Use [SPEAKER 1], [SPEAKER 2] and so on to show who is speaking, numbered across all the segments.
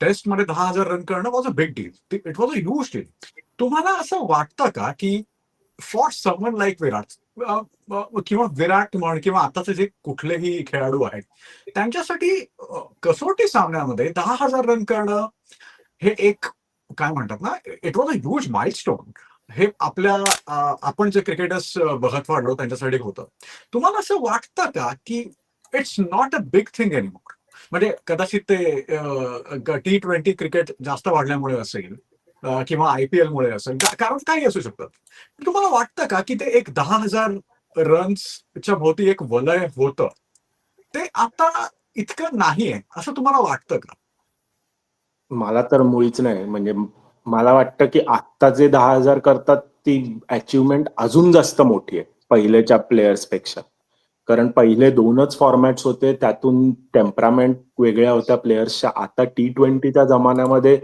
[SPEAKER 1] टेस्टमध्ये दहा हजार रन करणं was a big deal it was a huge deal तुम्हाला असं वाटतं का की फॉर समन लाईक विराट किंवा विराट म्हण किंवा आताचे जे कुठलेही खेळाडू आहेत त्यांच्यासाठी कसोटी सामन्यामध्ये दहा हजार रन करणं हे एक काय म्हणतात ना it was a huge milestone हे आपल्या आपण जे क्रिकेटर्स बघत वाढलो त्यांच्यासाठी होतं. तुम्हाला असं वाटतं का की it's not a big thing anymore म्हणजे कदाचित ते टी ट्वेंटी क्रिकेट जास्त वाढल्यामुळे असेल किंवा आय पी मुळे असेल. कारण काही असू शकतं तुम्हाला वाटतं का की ते एक दहा हजार रन्सच्या भोवती एक वलय होतं? ते आता इतकं नाहीये असं तुम्हाला वाटतं का?
[SPEAKER 2] मला तर मुळीच नाही. म्हणजे मला वाटतं की आत्ता जे दहा हजार करतात ती अचिव्हमेंट अजून जास्त मोठी आहे पहिलेच्या प्लेयर्सपेक्षा. कारण पहिले दोनच फॉर्मॅट्स होते त्यातून टेम्परामेंट वेगळ्या होत्या प्लेयर्सच्या आता टी ट्वेंटीच्या जमान्यामध्ये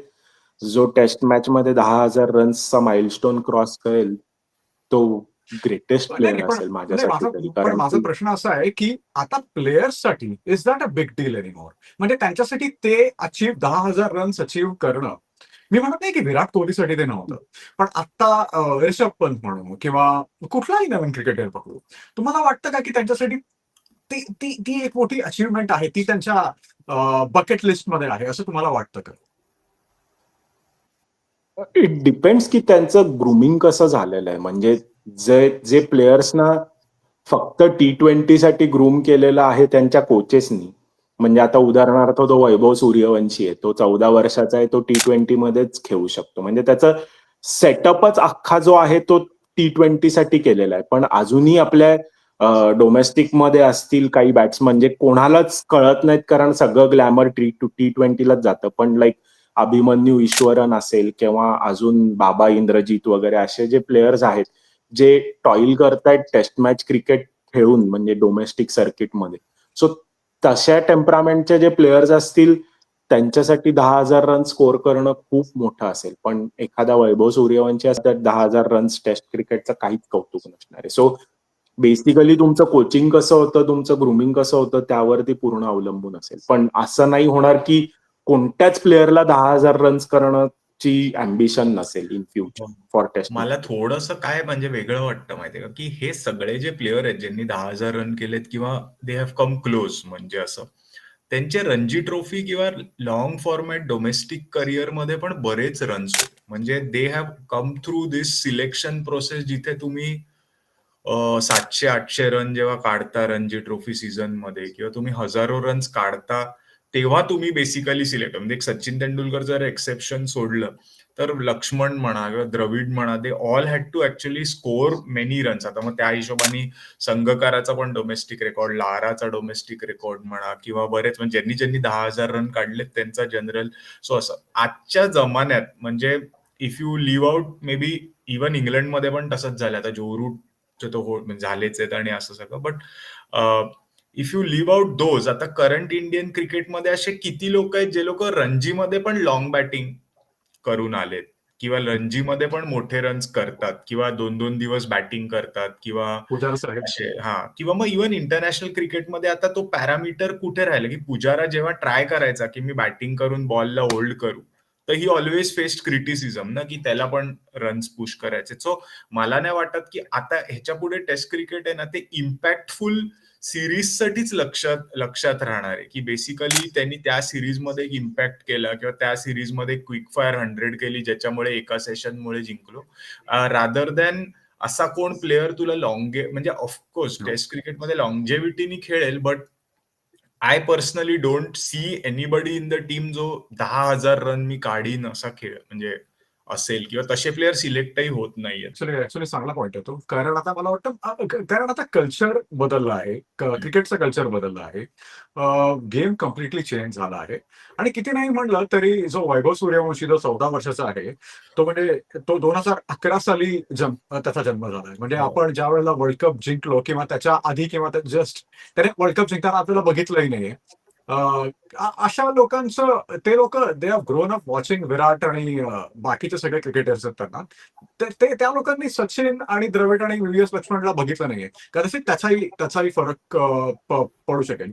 [SPEAKER 2] जो टेस्ट मॅच मध्ये दहा हजार रन्सचा माइलस्टोन क्रॉस करेल तो ग्रेटेस्ट प्लेअर असेल माझ्यासाठी कारण
[SPEAKER 1] माझा प्रश्न असा आहे की आता प्लेयर्ससाठी is that a big deal anymore म्हणजे त्यांच्यासाठी ते अचीव दहा हजार रन्स अचीव करणं मी म्हणत नाही की विराट कोहलीसाठी ते नव्हतं. पण आता रिषभ पंत म्हणू किंवा कुठलाही नवीन क्रिकेटर पकडू तुम्हाला वाटतं का की त्यांच्यासाठी ती ती ती एक मोठी अचीवमेंट आहे ती त्यांच्या बकेट लिस्टमध्ये आहे असं तुम्हाला वाटतं का?
[SPEAKER 2] इट डिपेंड्स की त्यांचं ग्रुमिंग कसं झालेलं आहे. म्हणजे जे जे प्लेयर्सना फक्त टी ट्वेंटी साठी ग्रूम केलेलं आहे त्यांच्या कोचेसनी म्हणजे आता उदाहरणार्थ तो वैभव सूर्यवंशी आहे. तो चौदा वर्षाचा आहे तो टी ट्वेंटी मध्येच खेळू शकतो. म्हणजे त्याचं सेटअपच अख्खा जो आहे तो टी ट्वेंटी साठी केलेला आहे. पण अजूनही आपल्या डोमेस्टिकमध्ये असतील काही बॅट्स म्हणजे कोणालाच कळत नाहीत कारण सगळं ग्लॅमर टी टू टी ट्वेंटीलाच जातं. पण लाईक अभिमन्यू ईश्वरन असेल किंवा अजून बाबा इंद्रजीत वगैरे असे जे प्लेयर्स आहेत जे टॉईल करतायत टेस्ट मॅच क्रिकेट खेळून म्हणजे डोमेस्टिक सर्किटमध्ये सो तशा टेम्परामेंटचे जे प्लेयर्स असतील त्यांच्यासाठी दहा हजार रन स्कोर करणं खूप मोठं असेल. पण एखादा वैभव सूर्यवंशी असतात दहा हजार रन्स टेस्ट क्रिकेटचं काहीच कौतुक नसणार आहे. सो बेसिकली तुमचं कोचिंग कसं होतं तुमचं ग्रुमिंग कसं होतं त्यावरती पूर्ण अवलंबून असेल. पण असं नाही होणार की कोणत्याच प्लेअरला दहा हजार रन्स करणं करणंची अम्बिशन नसेल इन फ्युचर फॉर टेस्ट
[SPEAKER 3] मला थोडंसं काय म्हणजे वेगळं वाटतं माहितीये का? की हे सगळे जे प्लेअर आहेत ज्यांनी दहा हजार रन केलेत किंवा दे हॅव कम क्लोज म्हणजे असं त्यांचे रणजी ट्रॉफी किंवा लॉंग फॉर्मॅट डोमेस्टिक करिअरमध्ये पण बरेच रन्स होते. म्हणजे they have come through this selection process जिथे तुम्ही सातशे आठशे रन जेव्हा काढता रणजी ट्रॉफी सीझनमध्ये किंवा तुम्ही हजारो रन्स काढता तेव्हा तुम्ही बेसिकली सिलेक्ट म्हणजे एक सचिन तेंडुलकर जर एक्सेप्शन सोडलं तर लक्ष्मण म्हणा किंवा द्रविड म्हणा they all had to actually score many runs आता मग त्या हिशोबाने संघकाराचा पण डोमेस्टिक रेकॉर्ड लाराचा डोमेस्टिक रेकॉर्ड म्हणा किंवा बरेच म्हणजे ज्यांनी ज्यांनी दहा हजार रन काढलेत त्यांचा जनरल सो असं आजच्या जमान्यात म्हणजे if you leave out maybe even इंग्लंडमध्ये पण तसंच झालं. आता जो रूट तो हो म्हणजे झालेच आहेत आणि असं सगळं. But if you leave out those आता करंट इंडियन क्रिकेटमध्ये असे किती लोक आहेत जे लोक रणजीमध्ये पण लॉंग बॅटिंग करून आलेत? किंवा रणजीमध्ये पण मोठे रन्स करतात किंवा दोन दोन दिवस बॅटिंग करतात किंवा हा. किंवा मग इव्हन इंटरनॅशनल क्रिकेटमध्ये आता तो पॅरामीटर कुठे राहिला? की पुजारा जेव्हा ट्राय करायचा की मी बॅटिंग करून बॉलला होल्ड करू. तर ही ऑलवेज फेस्ड क्रिटिसिझम ना की त्याला पण रन्स पुश करायचे. सो मला नाही वाटत की आता ह्याच्या पुढे टेस्ट क्रिकेट आहे ना ते इम्पॅक्टफुल सिरीज साठीच लक्षात लक्षात राहणार आहे. की बेसिकली त्यांनी त्या सिरीजमध्ये एक इम्पॅक्ट केला किंवा त्या सिरीजमध्ये क्विक फायर हंड्रेड केली ज्याच्यामुळे एका सेशनमुळे जिंकलो. रादर दॅन असा कोण प्लेअर तुला लॉंगे म्हणजे ऑफकोर्स. टेस्ट क्रिकेटमध्ये लॉंगजेव्हिटीनी खेळेल but I personally don't see anybody in the team जो दहा हजार रन मी काढीन असा खेळ. म्हणजे असेल किंवा तसे प्लेअर सिलेक्टही होत
[SPEAKER 1] ऍक्च्युली ऍक्च्युली चांगला पॉईंट आहे तो. कारण आता मला वाटतं कारण आता कल्चर बदललं आहे क्रिकेटचं कल्चर बदललं आहे गेम कम्प्लिटली चेंज झाला आहे. आणि किती नाही म्हणलं तरी जो वैभव सूर्यवंशी जो चौदा वर्षाचा आहे तो म्हणजे तो दोन हजार अकरा साली जन्म त्याचा जन्म झाला आहे. म्हणजे
[SPEAKER 3] हो.
[SPEAKER 1] आपण ज्या वेळेला वर्ल्ड कप जिंकलो किंवा त्याच्या आधी किंवा जस्ट त्याने वर्ल्ड कप जिंकताना आपल्याला बघितलंही नाहीये. अशा लोकांचं ते लोक they are grown up watching Virat आणि बाकीचे सगळे क्रिकेटर्स आहेत त्यांना. ते ते- त्या लोकांनी सचिन आणि द्रविड आणि व्ही एस लक्ष्मणला बघितलं नाहीये. कदाचित त्याचाही त्याचाही फरक पडू शकेल.